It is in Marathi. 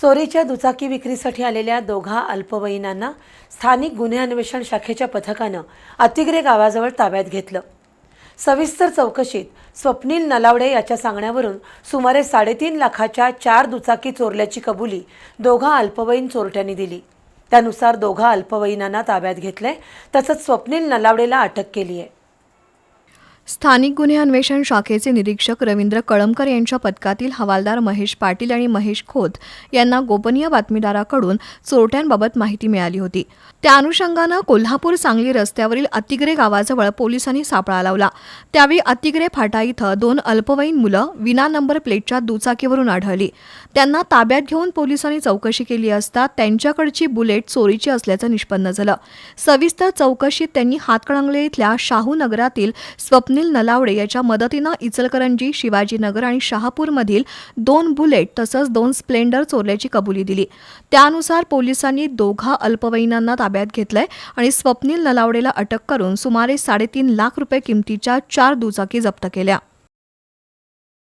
चोरीच्या दुचाकी विक्रीसाठी आलेल्या दोघा अल्पवयीनांना स्थानिक गुन्हे अन्वेषण शाखेच्या पथकानं अतिग्रे गावाजवळ ताब्यात घेतलं. सविस्तर चौकशीत स्वप्नील नलावडे याच्या सांगण्यावरून सुमारे साडेतीन लाखाच्या चार दुचाकी चोरल्याची कबुली दोघा अल्पवयीन चोरट्यांनी दिली. त्यानुसार दोघा अल्पवयीनांना ताब्यात घेतलंय तसंच स्वप्नील नलावडेला अटक केली आहे स्थानिक गुन्हे अन्वेषण शाखेचे निरीक्षक रवींद्र कळमकर यांच्या पथकातील हवालदार महेश पाटील आणि महेश खोत यांना गोपनीय बातमीदाराकडून चोरट्यांबाबत माहिती मिळाली होती. त्या अनुषंगानं कोल्हापूर सांगली रस्त्यावरील अतिग्रे गावाजवळ पोलिसांनी सापळा लावला. त्यावेळी अतिग्रे फाटा इथं दोन अल्पवयीन मुलं विना नंबर प्लेटच्या दुचाकीवरून आढळली. त्यांना ताब्यात घेऊन पोलिसांनी चौकशी केली असता त्यांच्याकडची बुलेट चोरीची असल्याचं निष्पन्न झालं. सविस्तर चौकशीत त्यांनी हातकणंगले इथल्या शाहू नगरातील स्वप्न अनिल नलावडे याच्या मदतीनं इचलकरंजी शिवाजीनगर आणि शहापूरमधील दोन बुलेट तसंच दोन स्प्लेंडर चोरल्याची कबुली दिली. त्यानुसार पोलिसांनी दोघा अल्पवयीनांना ताब्यात घेतलंय आणि स्वप्नील नलावडेला अटक करून सुमारे साडेतीन लाख रुपये किमतीच्या चार दुचाकी जप्त केल्या.